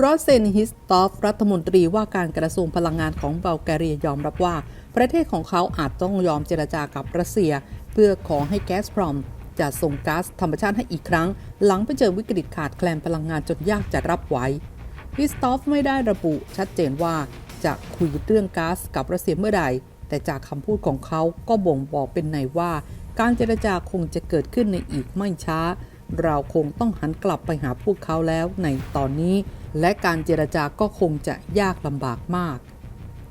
รอสเซนฮิสตอฟรัฐมนตรีว่าการกระทรวงพลังงานของบัลแกเรียยอมรับว่า ประเทศของเขาอาจต้องยอมเจรจากับรัสเซีย เพื่อขอให้แก๊สพรอมจะส่งก๊าซธรรมชาติให้อีกครั้ง หลังไปเจอวิกฤตขาดแคลนพลังงานจนยากจะรับไหวฮิสตอฟไม่ได้ระบุชัดเจนว่าจะคุยเรื่องก๊าซกับรัสเซียเมื่อใด แต่จากคำพูดของเขาก็บ่งบอกเป็นในว่า การเจรจาคงจะเกิดขึ้นในอีกไม่ช้า เราคงต้องหันกลับไปหาพวกเขาแล้วในตอนนี้ และการเจรจาก็คงจะยากลำบากมาก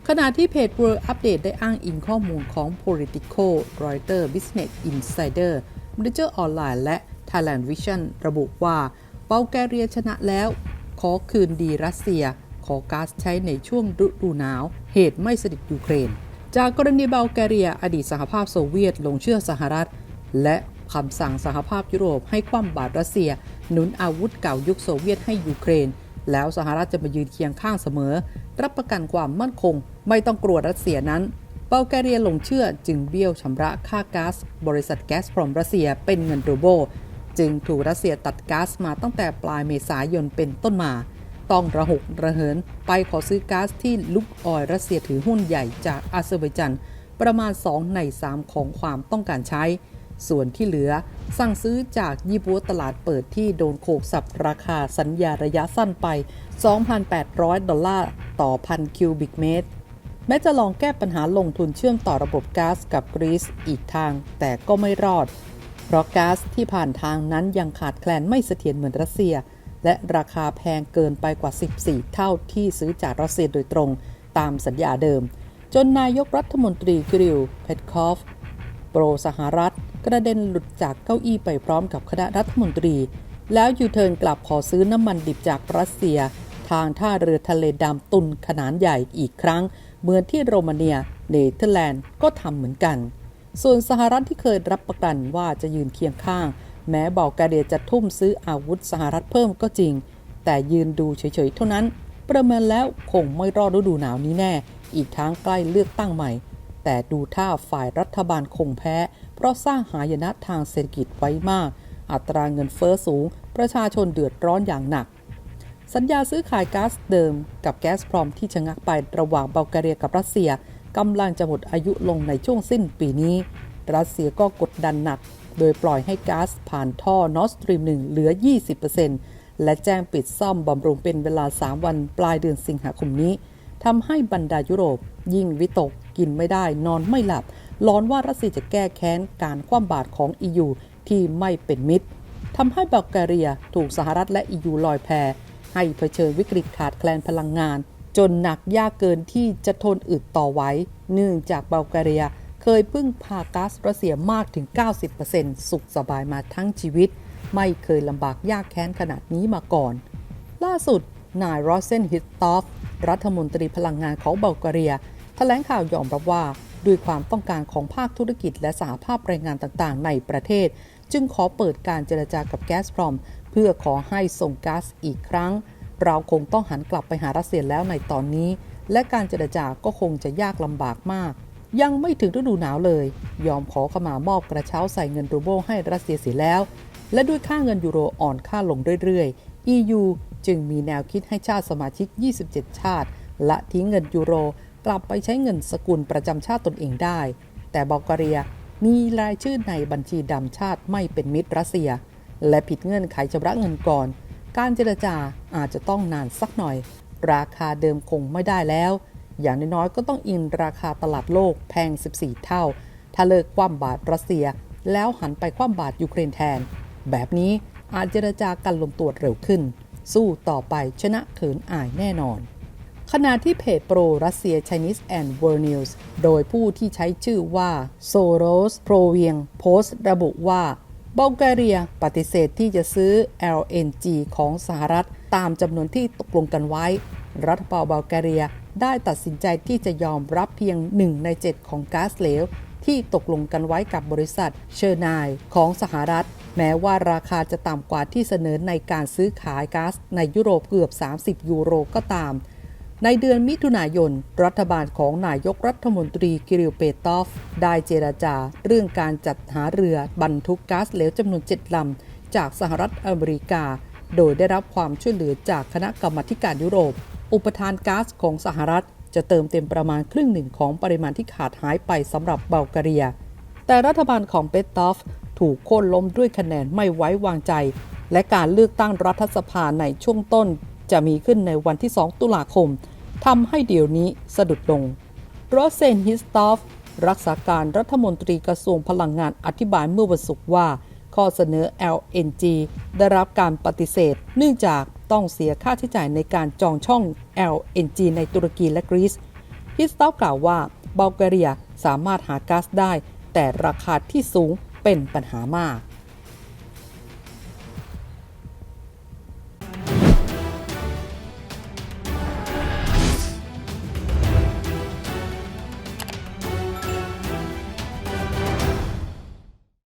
ขณะที่เพจ World Update ได้อ้างอิงข้อมูลของ Politico Reuters Business Insider Manager Online และ Thailand Vision ระบุว่าเบลแกเรียชนะแล้ว ขอคืนดีรัสเซีย ขอก๊าซใช้ในช่วงฤดูหนาว เหตุไม่สนิทยูเครน จากกรณีเบลแกเรียอดีตสหภาพโซเวียตลงเชื่อสหรัฐ และคำสั่งสหภาพยุโรปให้คว่ำบาตรรัสเซีย หนุนอาวุธเก่ายุคโซเวียตให้ยูเครน แล้วสหรัฐจะมายืนเคียงข้างเสมอ รับประกันความมั่นคง ไม่ต้องกลัวรัสเซียนั้นเบลแกเรียหลงเชื่อจึงเบี้ยวชำระค่าก๊าซบริษัทแก๊สพรอมรัสเซียเป็นเงินรูโบจึงถูกรัสเซียตัดก๊าซมาตั้งแต่ปลายเมษายนเป็นต้นมา ต้องระหกระเหินไปขอซื้อก๊าซที่ลุกออยรัสเซียถือหุ้นใหญ่จากอาเซอร์ไบจันประมาณ 2 ใน 3 ของความต้องการใช้ ส่วนที่เหลือสั่งซื้อจากยี่ปัวตลาดเปิดที่โดนโขกสับราคาสัญญาระยะสั้นไป 2,800 ดอลลาร์ต่อพันคิวบิกเมตร แม้จะลองแก้ปัญหาลงทุนเชื่อมต่อระบบก๊าซกับกรีซอีกทาง แต่ก็ไม่รอด เพราะก๊าซที่ผ่านทางนั้นยังขาดแคลนไม่เสถียรเหมือนรัสเซีย และราคาแพงเกินไปกว่า 14 เท่าที่ซื้อจากรัสเซียโดยตรงตามสัญญาเดิม จนนายกรัฐมนตรีกริลเพทคอฟโปรสหรัฐ กระเด็นหลุดจากเก้าอี้ไปพร้อมกับคณะรัฐมนตรี แล้วยูเทิร์นกลับขอซื้อน้ำมันดิบจากรัสเซีย ทางท่าเรือทะเลดำตุนขนาดใหญ่อีกครั้ง เหมือนที่โรมาเนียเนเธอร์แลนด์ก็ทำเหมือนกัน ส่วนสหรัฐที่เคยรับประกันว่าจะยืนเคียงข้าง แม้บอกกาเดียจะทุ่มซื้ออาวุธสหรัฐเพิ่มก็จริง แต่ยืนดูเฉยๆเท่านั้น ประเมินแล้วคงไม่รอดฤดูหนาวนี้แน่ อีกทั้งใกล้เลือกตั้งใหม่ แต่ดูท่าฝ่ายรัฐบาลคงแพ้ เพราะสร้างหายนะทางเศรษฐกิจไว้มาก อัตราเงินเฟอ้อสูง ประชาชนเดือดร้อนอย่างหนัก สัญญาซื้อขายก๊าซเดิมกับแก๊สพรอมที่ชะงักไประหว่างบัลแกเรียกับรัสเซียกำลังจะหมดอายุลงในช่วงสิ้นปีนี้ รัสเซียก็กดดันหนัก โดยปล่อยให้ก๊าซผ่านท่อนอสตรีมหนึ่งเหลือ 20%และแจ้งปิดซ่อมบำรุงเป็นเวลา 3 วันปลายเดือนสิงหาคมนี้ทำให้บรรดายุโรปยิ่งวิตก กินไม่ได้ นอนไม่หลับ ร้อนว่ารัสเซียจะแก้แค้นการคว่ำบาตรของ EU ที่ไม่เป็นมิตรทำให้บัลแกเรียถูกสหรัฐและ EU ลอยแพให้เผชิญวิกฤตขาดแคลนพลังงาน จนหนักยากเกินที่จะทนอึดต่อไว้ เนื่องจากบัลแกเรียเคยพึ่งพาก๊าซรัสเซียมากถึง 90%สุขสบายมาทั้งชีวิต ไม่เคยลำบากยากแค้นขนาดนี้มาก่อน ล่าสุดนายโรเซนฮิตตอฟรัฐมนตรีพลังงานของบัลแกเรีย ลงข่าวยอมรับว่าด้วยความต้องการของภาคธุรกิจและสหภาพแรงงานต่างๆ ในประเทศ จึงขอเปิดการเจรจากับแก๊สพรอม เพื่อขอให้ส่งก๊าซอีกครั้ง เราคงต้องหันกลับไปหารัสเซียแล้วในตอนนี้ และการเจรจาก็คงจะยากลำบากมาก ยังไม่ถึงฤดูหนาวเลย ยอมขอขมามอบกระเช้าใส่เงินรูเบิลให้รัสเซียเสียแล้ว และด้วยค่าเงินยูโรอ่อนค่าลงเรื่อยๆ EU จึงมีแนวคิดให้ชาติสมาชิก 27 ชาติละทิ้งเงินยูโร กลับไปใช้เงินสกุลประจำชาติตนเองได้ แต่บัลแกเรียมีรายชื่อในบัญชีดำชาติไม่เป็นมิตรรัสเซีย และผิดเงื่อนไขชำระเงินก่อน การเจรจาอาจจะต้องนานสักหน่อย ราคาเดิมคงไม่ได้แล้ว อย่างน้อยๆก็ต้องอินราคาตลาดโลกแพง 14 เท่า ถ้าเลิกคว่ำบาตรรัสเซีย แล้วหันไปคว่ำบาตรยูเครนแทน แบบนี้อาจเจรจากันลงตัวเร็วขึ้น สู้ต่อไปชนะเขินอายแน่นอน ขณะที่เพจโปรรัสเซีย Chinese and World News โดยผู้ที่ใช้ชื่อว่า Soros p r o v i e n โพสต์ระบุว่าบัลแกเรียปฏิเสธที่จะซื้อ LNG ของสหรัฐตามจำนวนที่ตกลงกันไว้ รัฐบาลบัลแกเรียได้ตัดสินใจที่จะยอมรับเพียง 1 ใน 7 ของก๊าซเหลว ที่ตกลงกันไว้กับบริษัทเชอร์นายของสหรัฐ แม้ว่าราคาจะต่ำกว่าที่เสนอในการซื้อขายก๊าซในยุโรปเกือบ 30 ยูโรก็ตาม ในเดือนมิถุนายน รัฐบาลของนายกรัฐมนตรีกิริลเปตอฟ ได้เจราจาเรื่องการจัดหาเรือบรรทุกก๊าซเหลวจำนวน7ลำ จากสหรัฐอเมริกา โดยได้รับความช่วยเหลือจากคณะกรรมาธิการยุโรป อุปทานก๊าซของสหรัฐ จะเติมเต็มประมาณครึ่งหนึ่งของปริมาณที่ขาดหายไปสำหรับเบลกเรีย แต่รัฐบาลของเปตอฟถูกโค่นล้มด้วยคะแนนไม่ไว้วางใจ และการเลือกตั้งรัฐสภาในช่วงต้น จะมีขึ้นในวันที่ 2 ตุลาคมทำให้เดี๋ยวนี้สะดุดลงโรเซนฮิสตอฟรักษาการรัฐมนตรีกระทรวงพลังงานอธิบายเมื่อวันศุกร์ว่า ข้อเสนอ LNG ได้รับการปฏิเสธ เนื่องจากต้องเสียค่าใช้จ่ายในการจองช่อง LNG ในตุรกีและกรีซฮิสตอฟกล่าวว่าบัลแกเรียสามารถหาก๊าซได้ แต่ราคาที่สูงเป็นปัญหามาก